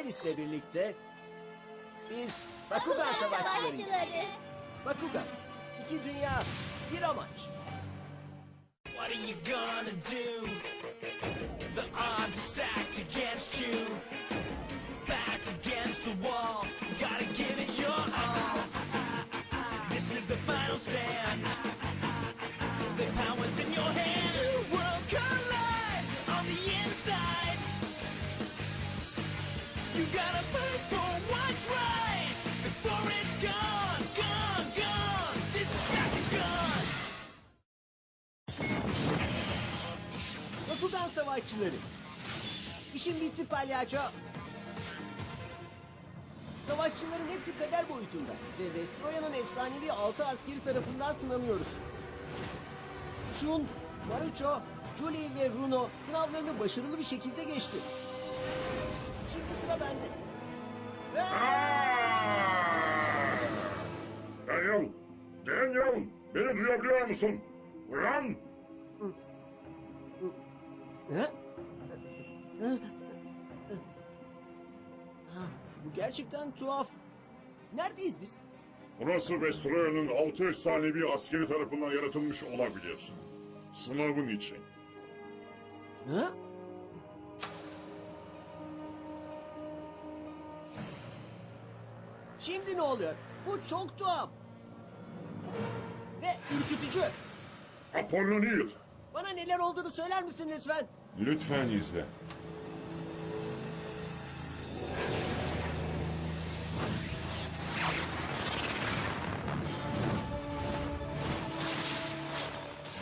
Alice'le birlikte biz Bakugan Savaşçılarıyız. Savaşçıları. Bakugan, iki dünya, bir amaç. What are you gonna do? Bakugan. Savaşçıları. İşin bitti palyaço. Savaşçıların hepsi kader boyutunda ve Vestroya'nın efsanevi altı askeri tarafından sınanıyoruz. Shun, Marucho, Julie ve Runo sınavlarını başarılı bir şekilde geçti. Şimdi sıra bende. Daniel! Daniel! Beni duyabiliyor musun? Uyan! Ha? Bu gerçekten tuhaf. Neredeyiz biz? Burası Vestroya'nın altı efsanevi askeri tarafından yaratılmış olabilir. Sınavın için. Ha? Şimdi ne oluyor? Bu çok tuhaf. Ve ürkütücü. Apollonier! Bana neler olduğunu söyler misin lütfen? Lütfen izle.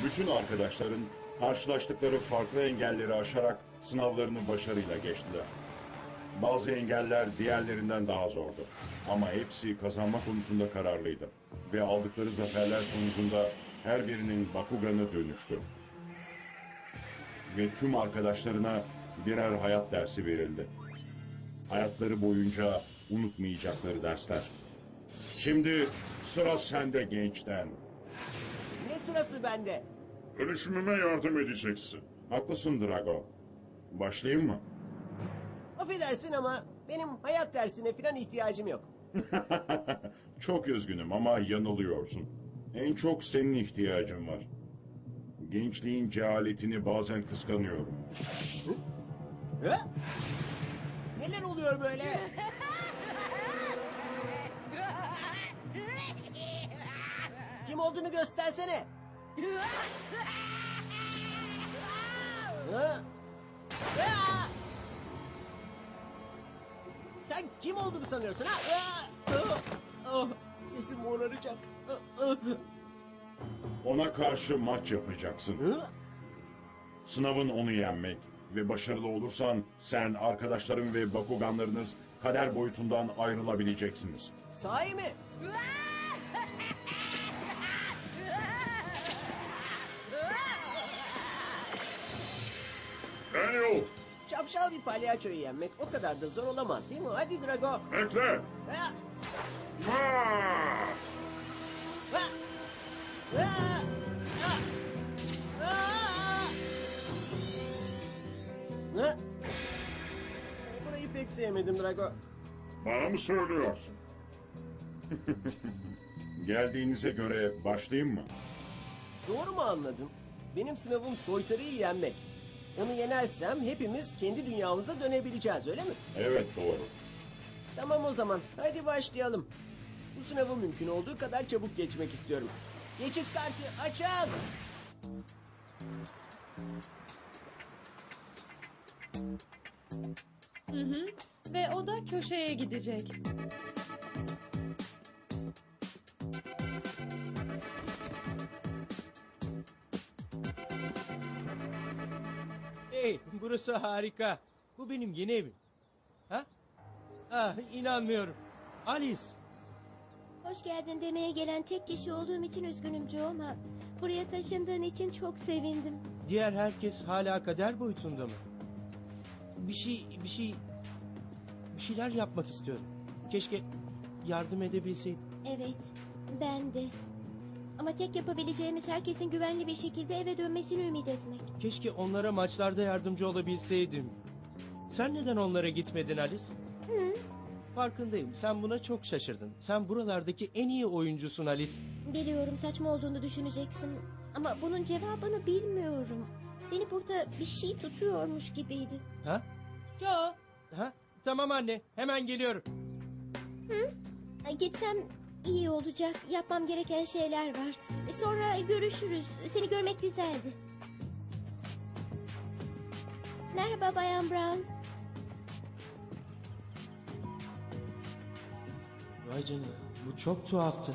Bütün arkadaşların karşılaştıkları farklı engelleri aşarak sınavlarını başarıyla geçtiler. Bazı engeller diğerlerinden daha zordu. Ama hepsi kazanma konusunda kararlıydı. Ve aldıkları zaferler sonucunda her birinin Bakugan'ı dönüştü. Ve tüm arkadaşlarına birer hayat dersi verildi. Hayatları boyunca unutmayacakları dersler. Şimdi sıra sende gençten. Ne sırası bende? Dönüşümüme yardım edeceksin. Haklısın Drago. Başlayayım mı? Affedersin ama benim hayat dersine falan ihtiyacım yok. çok üzgünüm ama yanılıyorsun. En çok senin ihtiyacın var. Gençliğin cehaletini bazen kıskanıyorum. Ha? Neler oluyor böyle? Kim olduğunu göstersene. Ha? Ha! Sen kim olduğunu sanıyorsun ha? Ha! Ah! Ah! Sesim moraracak. Ah! Ah! Ona karşı maç yapacaksın. Ha? Sınavın onu yenmek ve başarılı olursan sen, arkadaşların ve Bakuganlarınız kader boyutundan ayrılabileceksiniz. Sahi mi? Şapşal bir palyaçoyu yenmek o kadar da zor olamaz değil mi? Hadi Drago. Bekle! Ha! Aa! Ha! Ha! Ha! Ha! Ha! Burayı pek sevmedim Drago. Bana mı söylüyorsun? Geldiğinize göre başlayayım mı? Doğru mu anladım? Benim sınavım soytarıyı yenmek. Onu yenersem hepimiz kendi dünyamıza dönebileceğiz öyle mi? Evet doğru. Tamam o zaman. Hadi başlayalım. Bu sınavı mümkün olduğu kadar çabuk geçmek istiyorum. Geçit kartı açın. Ve o da köşeye gidecek. Burası harika. Bu benim yeni evim. Ha? Ah, inanmıyorum. Alice, Hoş geldin demeye gelen tek kişi olduğum için üzgünüm Joe ama buraya taşındığın için çok sevindim. diğer herkes hala kader boyutunda mı? Bir şey, bir şey, bir şeyler yapmak istiyorum. Keşke yardım edebilseydim. Evet, ben de. Ama tek yapabileceğimiz herkesin güvenli bir şekilde eve dönmesini ümit etmek. Keşke onlara maçlarda yardımcı olabilseydim. Sen neden onlara gitmedin Alice? Farkındayım. Sen buna çok şaşırdın. Sen buralardaki en iyi oyuncusun Alice. Biliyorum saçma olduğunu düşüneceksin ama bunun cevabını bilmiyorum. Beni burada bir şey tutuyormuş gibiydi. Ha? Joe, Ha? Tamam anne. Hemen geliyorum. Ay, Gitsem iyi olacak. Yapmam gereken şeyler var. Sonra görüşürüz. Seni görmek güzeldi. Merhaba Bayan Brown. Vay canına. Bu çok tuhaftı.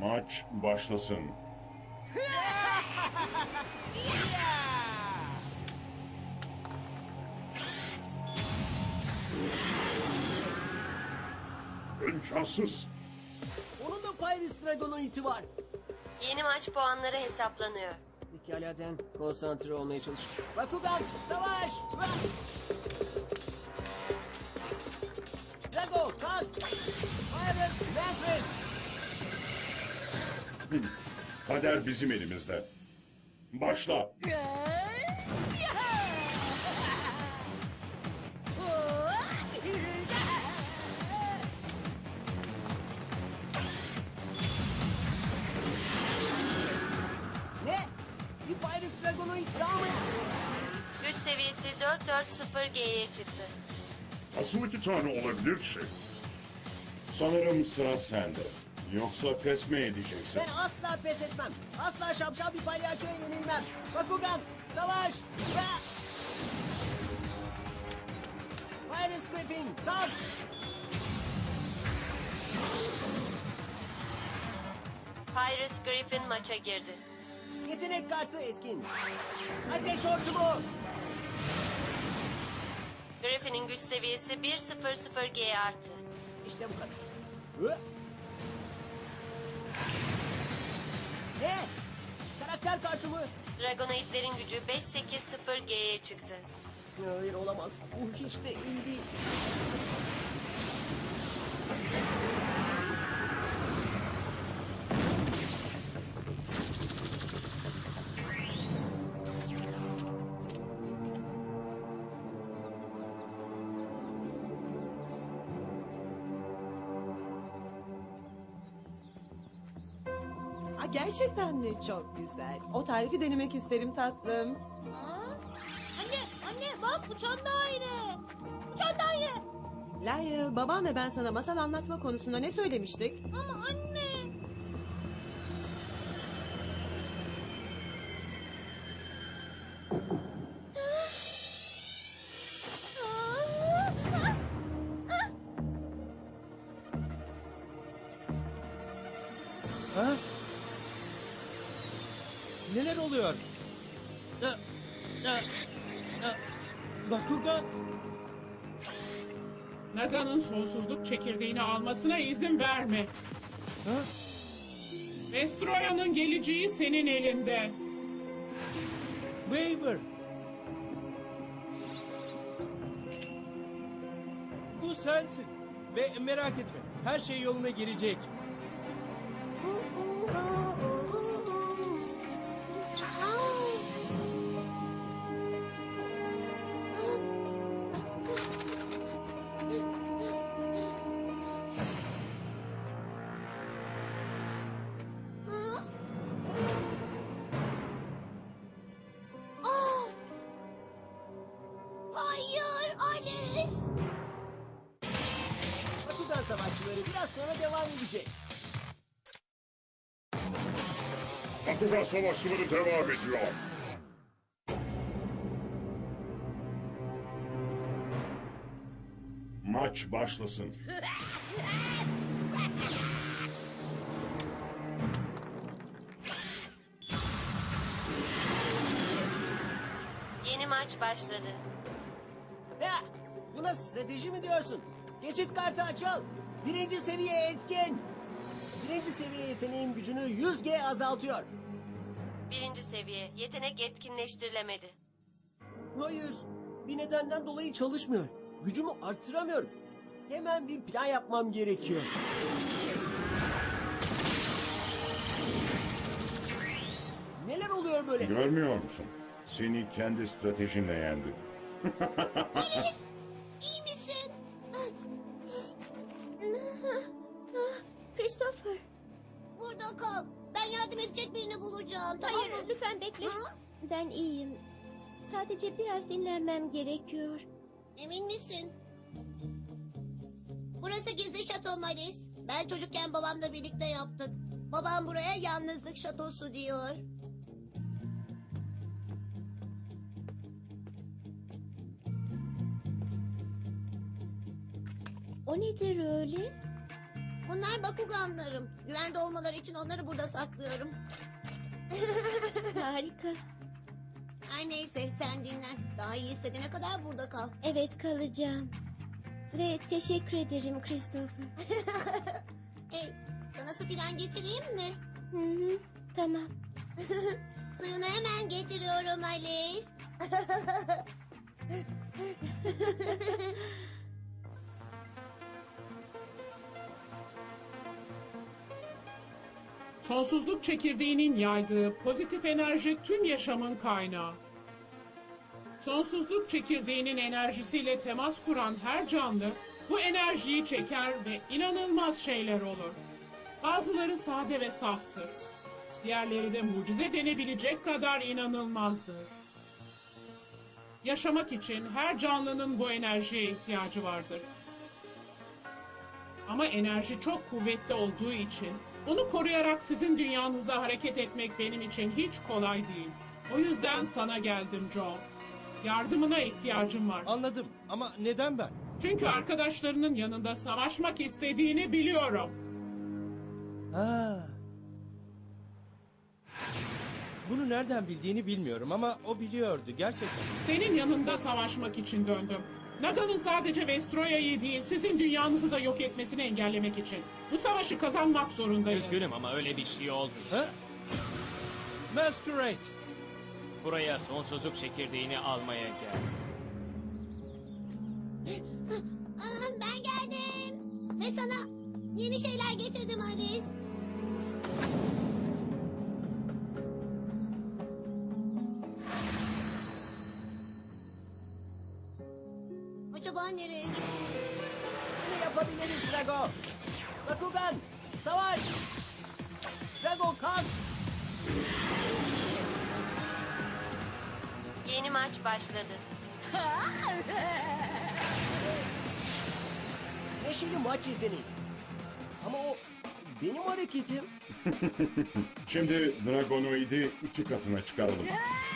Maç başlasın. İmkansız. Onun da Pyrus Dragon'un iti var. Yeni maç puanları hesaplanıyor. Pekala Den, konsantre olmaya çalış. Bakugan, savaş! Bırak! Drago, kalk! Pyrus, Manfred! Kader bizim elimizde. Başla. Ne? Dragon'un iti daha mı? Güç seviyesi 440G'ye çıktı. Nasıl iki tane olabilir ki? Sanırım sıra sende. Yoksa pes mi edeceksin? Ben asla pes etmem. Asla şapşal bir palyaçoya yenilmem. Bakugan, savaş! Ya! Pyrus Griffin, kalk! Pyrus Griffin maça girdi. Yetenek kartı etkin. Ateş hortumu! Griffin'in güç seviyesi 100G arttı. İşte bu kadar. Hı? Ne? Karakter kartı mı? Dragonoidlerin gücü 580G'ye çıktı. Hayır olamaz. Bu hiç de iyi değil. Gerçekten mi? Çok güzel. O tarifi denemek isterim tatlım. Anne, anne bak uçan daire. Uçan daire. Lyle, babam ve ben sana masal anlatma konusunda ne söylemiştik? Ama anne. Neler oluyor? Ya, ya, ya, Bakugan. Naga'nın sonsuzluk çekirdeğini almasına izin verme. Ha? Vestroya'nın geleceği senin elinde. Waver. Bu sensin. Ve merak etme. Her şey yoluna girecek. Hayır Savaşçıları biraz sonra devam edecek. Bakugan savaşçıları devam ediyor. Maç başlasın. Yeni maç başladı. Ya, buna strateji mi diyorsun? Geçit kartı açıl. Birinci seviye etkin. Birinci seviye yeteneğin gücünü 100G azaltıyor. Birinci seviye. Yetenek etkinleştirilemedi. Hayır. Bir nedenden dolayı çalışmıyor. Gücümü arttıramıyorum. Hemen bir plan yapmam gerekiyor. Neler oluyor böyle? Görmüyor musun? Seni kendi stratejinle yendi. İyi Christopher. Burada kal. Ben yardım edecek birini bulacağım. Tamam Hayır mı? lütfen bekle. Ha? Ben iyiyim. Sadece biraz dinlenmem gerekiyor. Emin misin? Burası gizli şato Maris. Ben çocukken babamla birlikte yaptık. Babam buraya yalnızlık şatosu diyor. O nedir öyle? Bunlar Bakuganlarım. Güvende olmaları için onları burada saklıyorum. Harika. Her neyse sen dinlen. Daha iyi hissedene kadar burada kal. Evet kalacağım. Ve teşekkür ederim Christopher. Hey, sana su filan getireyim mi? Hı hı, tamam. Suyunu hemen getiriyorum Alice. Sonsuzluk çekirdeğinin yaydığı pozitif enerji tüm yaşamın kaynağı. Sonsuzluk çekirdeğinin enerjisiyle temas kuran her canlı bu enerjiyi çeker ve inanılmaz şeyler olur. Bazıları sade ve saftır. Diğerleri de mucize denebilecek kadar inanılmazdır. Yaşamak için her canlının bu enerjiye ihtiyacı vardır. Ama enerji çok kuvvetli olduğu için onu koruyarak sizin dünyanızda hareket etmek benim için hiç kolay değil. O yüzden sana geldim Joe. Yardımına ihtiyacım var. Anladım ama neden ben? Çünkü arkadaşlarının yanında savaşmak istediğini biliyorum. Ha. Bunu nereden bildiğini bilmiyorum ama o biliyordu gerçekten. Senin yanında savaşmak için döndüm. Naga'nın sadece Vestroya'yı değil, sizin dünyanızı da yok etmesini engellemek için. Bu savaşı kazanmak zorundayız. Üzgünüm ama öyle bir şey oldu. Ha? Masquerade. Buraya sonsuzluk çekirdeğini almaya geldim. Ben geldim. Ve sana yeni şeyler getirdim Alice. Acaba nereye gitti? Bunu yapabiliriz Drago. Bakugan, savaş. Drago kalk. Yeni maç başladı. Neşeli maç yeteneği. Ama o benim hareketim. Şimdi Dragonoid'i iki katına çıkaralım.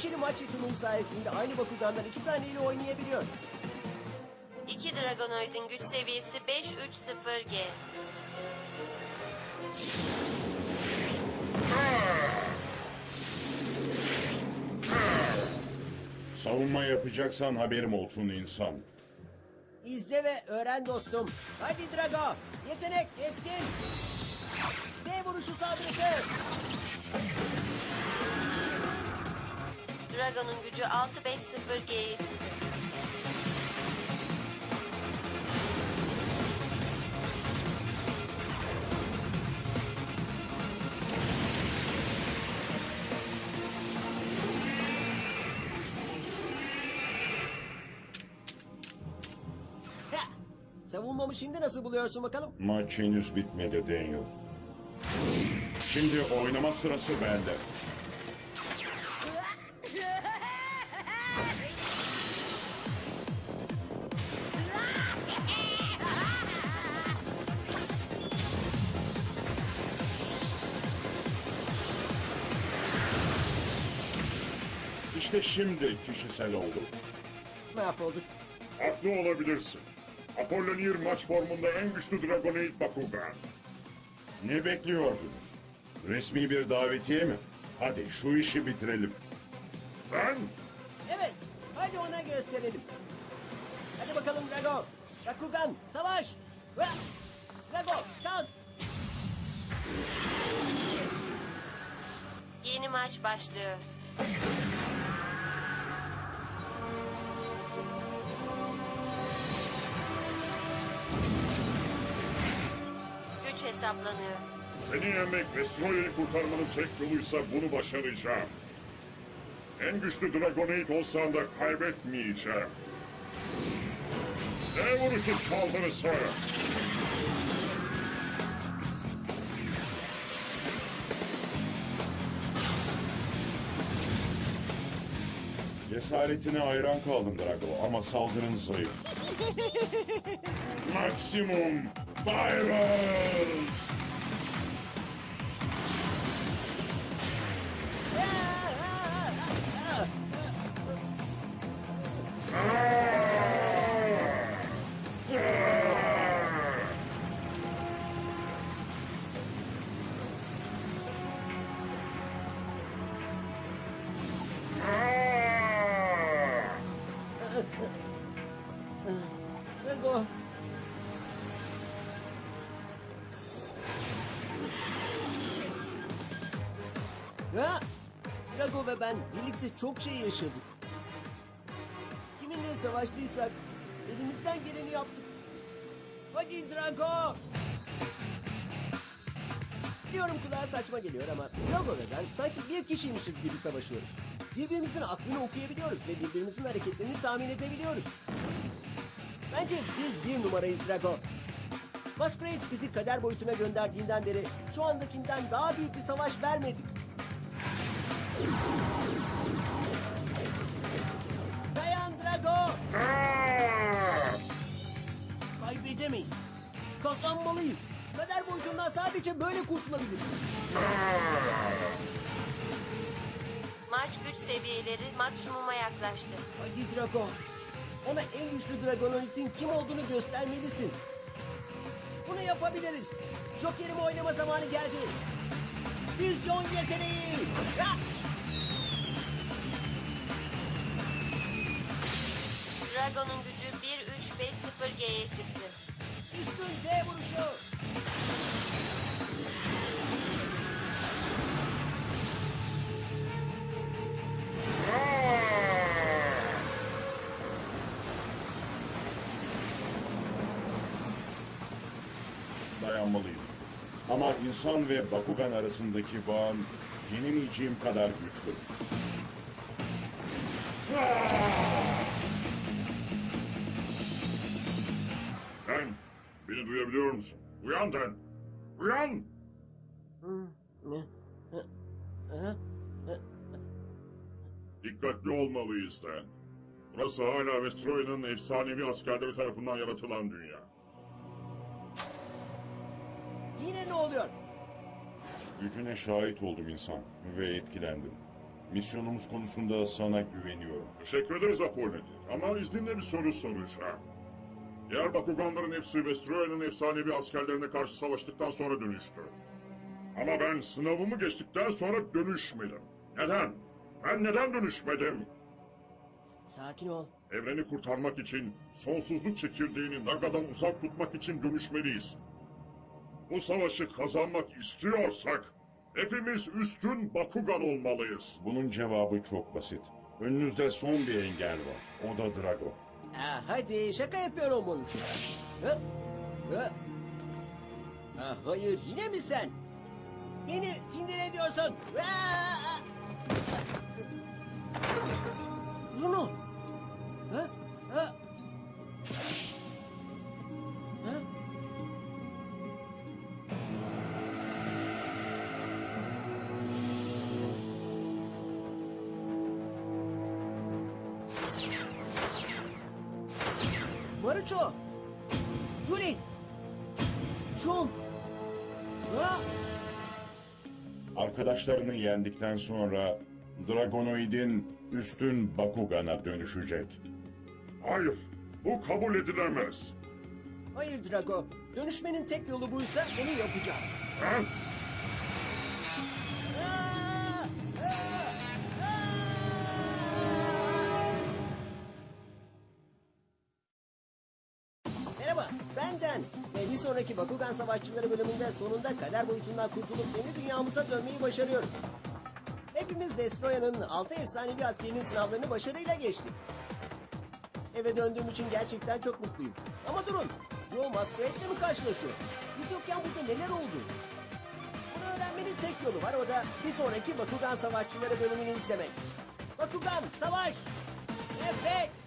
Neşeli maç yeteneği sayesinde aynı Bakugan'dan iki taneyle oynayabiliyor. İki Dragonoid'in güç seviyesi 530G. Savunma yapacaksan haberim olsun insan. İzle ve öğren dostum. Hadi Drago. Yetenek, etkin. D vuruşu saldırısı. Dragon'un gücü 650G'ye çıktı. Savunmamı şimdi nasıl buluyorsun bakalım? Maç henüz bitmedi Daniel. Şimdi oynama sırası bende. İşte şimdi kişisel oldu. Mahvolduk. Haklı olabilirsin. Apollonier maç formunda en güçlü Dragonoid Bakugan. Ne bekliyordunuz? Resmi bir davetiye mi? Hadi şu işi bitirelim. Ben Evet, hadi ona gösterelim. Hadi bakalım Drago. Bakugan, savaş. Drago, kalk. Yeni maç başlıyor. Güç hesaplanıyor. seni yenmek ve kurtarmanın tek yoluysa bunu başaracağım. En güçlü Dragonoid olsan da kaybetmeyeceğim. Ne vuruşu saldırısı? Cesaretine hayran kaldım Drago ama saldırın zayıf. Maksimum Virus! Ve ben birlikte çok şey yaşadık. Kiminle savaştıysak elimizden geleni yaptık. Hadi Drago! Biliyorum kulağa saçma geliyor ama Drago ve ben sanki bir kişiymişiz gibi savaşıyoruz. Birbirimizin aklını okuyabiliyoruz ve birbirimizin hareketlerini tahmin edebiliyoruz. Bence biz bir numarayız Drago. Masquerade bizi kader boyutuna gönderdiğinden beri şu andakinden daha büyük bir savaş vermedik. Dayan Drago! Kaybedemeyiz. Kazanmalıyız. Kader boyutundan sadece böyle kurtulabiliriz. Maç güç seviyeleri maksimuma yaklaştı. Hadi Drago. Ona en güçlü Dragonoid'in kim olduğunu göstermelisin. Bunu yapabiliriz. Joker'imi oynama zamanı geldi. Vizyon yeteneği. Ha! Dragon'un gücü 1350G'ye çıktı. Üstün D vuruşu. Dayanmalıyım. Ama insan ve Bakugan arasındaki bağın yenemeyeceğim kadar güçlü. Ben, beni duyabiliyor musun? Uyan Den! Uyan! Dikkatli olmalıyız Den. Burası hala Vestroya'nın efsanevi askerleri tarafından yaratılan dünya. Yine ne oluyor? Gücüne şahit oldum insan ve etkilendim. Misyonumuz konusunda sana güveniyorum. Teşekkür ederiz Apolloni. Ama izninle bir soru soracağım. Diğer Bakuganların hepsi Vestroya'nın efsanevi askerlerine karşı savaştıktan sonra dönüştü. Ama ben sınavımı geçtikten sonra dönüşmedim. Neden? Ben neden dönüşmedim? Sakin ol. Evreni kurtarmak için, sonsuzluk çekirdeğini Naga'dan uzak tutmak için dönüşmeliyiz. Bu savaşı kazanmak istiyorsak, hepimiz üstün Bakugan olmalıyız. Bunun cevabı çok basit. Önünüzde son bir engel var. O da Drago. Ha, hadi şaka yapıyor olmalısın. Ha? Ha? Ha, hayır yine mi sen? Beni sinir ediyorsun. Ha! Bruno. Maruço. Julie. John. Ha? Arkadaşlarını yendikten sonra Dragonoid'in üstün Bakugan'a dönüşecek. Hayır, bu kabul edilemez. Hayır Drago. Dönüşmenin tek yolu buysa bunu yapacağız. Ha? Benden. Ve bir sonraki Bakugan Savaşçıları bölümünde sonunda kader boyutundan kurtulup yeni dünyamıza dönmeyi başarıyoruz. Hepimiz Destroya'nın altı efsanevi askerinin sınavlarını başarıyla geçtik. Eve döndüğüm için gerçekten çok mutluyum. Ama durun, Joe Masquerade'le mi karşılaşıyor? Biz yokken burada neler oldu? Bunu öğrenmenin tek yolu var, o da bir sonraki Bakugan Savaşçıları bölümünü izlemek. Bakugan, savaş! Efekt!